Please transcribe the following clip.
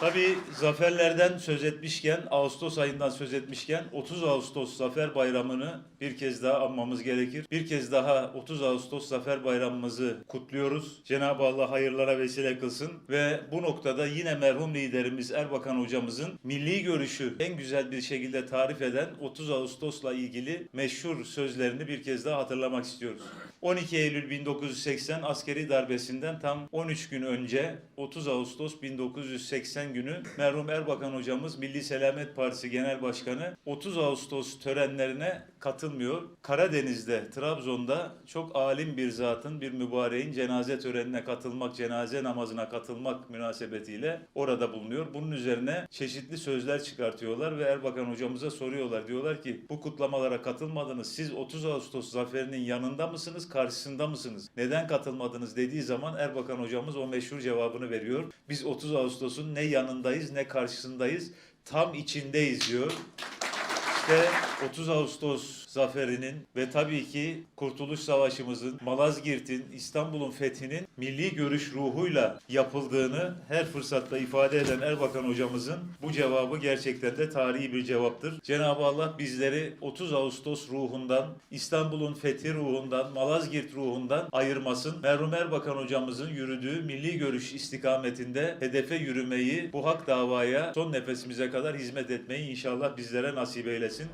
Tabii zaferlerden söz etmişken, Ağustos ayından söz etmişken 30 Ağustos Zafer Bayramı'nı bir kez daha anmamız gerekir. Bir kez daha 30 Ağustos Zafer Bayramımızı kutluyoruz. Cenab-ı Allah hayırlara vesile kılsın ve bu noktada yine merhum liderimiz Erbakan hocamızın milli görüşü en güzel bir şekilde tarif eden 30 Ağustos'la ilgili meşhur sözlerini bir kez daha hatırlamak istiyoruz. 12 Eylül 1980 askeri darbesinden tam 13 gün önce 30 Ağustos 1980 günü merhum Erbakan hocamız Milli Selamet Partisi Genel Başkanı 30 Ağustos törenlerine katılmıyor. Karadeniz'de, Trabzon'da çok alim bir zatın, bir mübareğin cenaze törenine katılmak, cenaze namazına katılmak münasebetiyle orada bulunuyor. Bunun üzerine çeşitli sözler çıkartıyorlar ve Erbakan hocamıza soruyorlar. Diyorlar ki bu kutlamalara katılmadınız. Siz 30 Ağustos zaferinin yanında mısınız, karşısında mısınız? Neden katılmadınız dediği zaman Erbakan hocamız o meşhur cevabını veriyor. Biz 30 Ağustos'un ne yanındayız ne karşısındayız. Tam içindeyiz diyor. İşte 30 Ağustos zaferinin ve tabii ki Kurtuluş Savaşımızın, Malazgirt'in, İstanbul'un fethinin milli görüş ruhuyla yapıldığını her fırsatta ifade eden Erbakan hocamızın bu cevabı gerçekten de tarihi bir cevaptır. Cenab-ı Allah bizleri 30 Ağustos ruhundan, İstanbul'un fethi ruhundan, Malazgirt ruhundan ayırmasın. Merhum Erbakan hocamızın yürüdüğü milli görüş istikametinde hedefe yürümeyi, bu hak davaya son nefesimize kadar hizmet etmeyi inşallah bizlere nasip eylesin.